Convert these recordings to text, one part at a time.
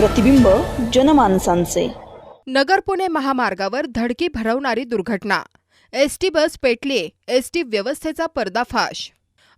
प्रतिबिंब जनमानसांचे. नगर पुणे महामार्गावर धडकी भरवणारी दुर्घटना. एस टी बस पेटली एस टी व्यवस्थेचा पर्दाफाश.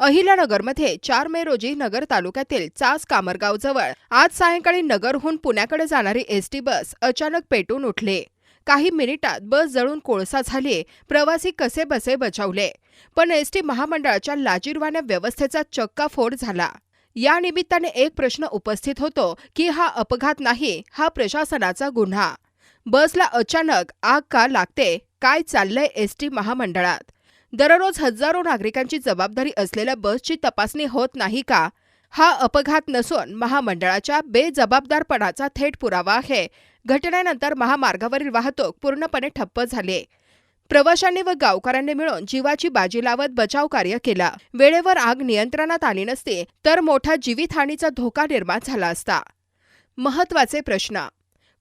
अहिल्यानगरमध्ये चार मे रोजी नगर तालुक्यातील चास कामरगावजवळ आज सायंकाळी नगरहून पुण्याकडे जाणारी एस टी बस अचानक पेटून उठली. काही मिनिटात बस जळून कोळसा झाली. प्रवासी कसे बसे बचावले. पण एस टी महामंडळाच्या लाजीरवाण्या व्यवस्थेचा चक्काफोड झाला. या निमित्ताने एक प्रश्न उपस्थित होतो की हा अपघात नाही हा प्रशासनाचा गुन्हा. बसला अचानक आग का लागते? काय चाललंय एस टी महामंडळात? दररोज हजारो नागरिकांची जबाबदारी असलेल्या बसची तपासणी होत नाही का? हा अपघात नसून महामंडळाच्या बेजबाबदारपणाचा थेट पुरावा आहे. घटनेनंतर महामार्गावरील वाहतूक पूर्णपणे ठप्प झाली. प्रवाशांनी व गावकऱ्यांनी मिळून जीवाची बाजी लावत बचाव कार्य केला. वेळेवर आग नियंत्रणात आली नसते तर मोठा जीवितहानीचा धोका निर्माण झाला असता. महत्त्वाचे प्रश्न.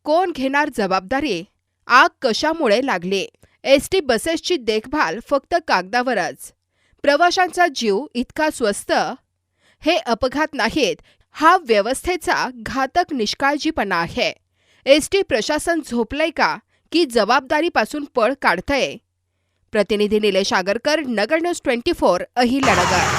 कोण घेणार जबाबदारी? आग कशामुळे लागली? एसटी बसेसची देखभाल फक्त कागदावरच. प्रवाशांचा जीव इतका स्वस्त हे अपघात नाहीत हा व्यवस्थेचा घातक निष्काळजीपणा आहे. एसटी प्रशासन झोपलंय का? की जबाबदारीपासून पळ काढतंय? प्रतिनिधी Nilesh Agarkar Nagar news twenty four Ahilyanagar.